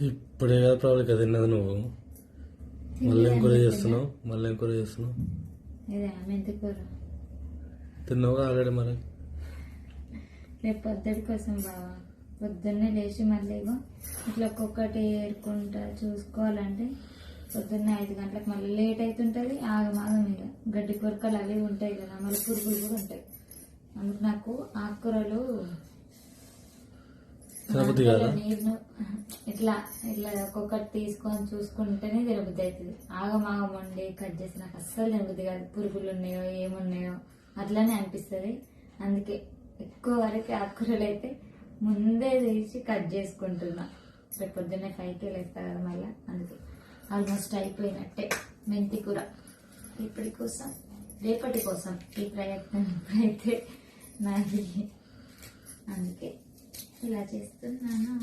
ఇప్పుడే కదా ప్రాబ్లం కదా తిన్నది నువ్వు. మళ్ళీ ఏం కూర చేస్తున్నావు? మళ్ళీ ఏం కూర చేస్తున్నావు? తిన్నావు ఆల్రెడీ మరి? రేపు పొద్దుటి కోసం బావా పొద్దున్నే లేచి మళ్ళీ ఇట్లా ఒక్కొక్కటి ఏరుకుంటా చూసుకోవాలంటే పొద్దున్నే ఐదు గంటలకు మళ్ళీ లేట్ అవుతుంటుంది ఆగమాగం ఇక గడ్డి కొరకలు అవి ఉంటాయి కదా మళ్ళీ పురుగులు కూడా ఉంటాయి. అందుకు నాకు ఆకుకూరలు నీరు ఇట్లా ఇట్లా ఒక్కొక్కటి తీసుకొని చూసుకుంటేనే తినబుద్ధి అవుతుంది. ఆగమాగం వండి కట్ చేసి నాకు అస్సలు తినబుద్ధి కాదు. పురుగులు ఉన్నాయో ఏమున్నాయో అట్లానే అనిపిస్తుంది. అందుకే ఎక్కువ వరకు ఆకుకూరలు అయితే ముందే తీసి కట్ చేసుకుంటున్నా. రేపు పొద్దున్నే ఫైవ్కి లేస్తా కదా మళ్ళీ అందుకే ఆల్మోస్ట్ అయిపోయినట్టే మెంతి కూర. ఇప్పటి కోసం రేపటి కోసం ఈ ప్రయత్నం ఇప్పుడైతే నాది. అందుకే ఇలా చేస్తున్నాను.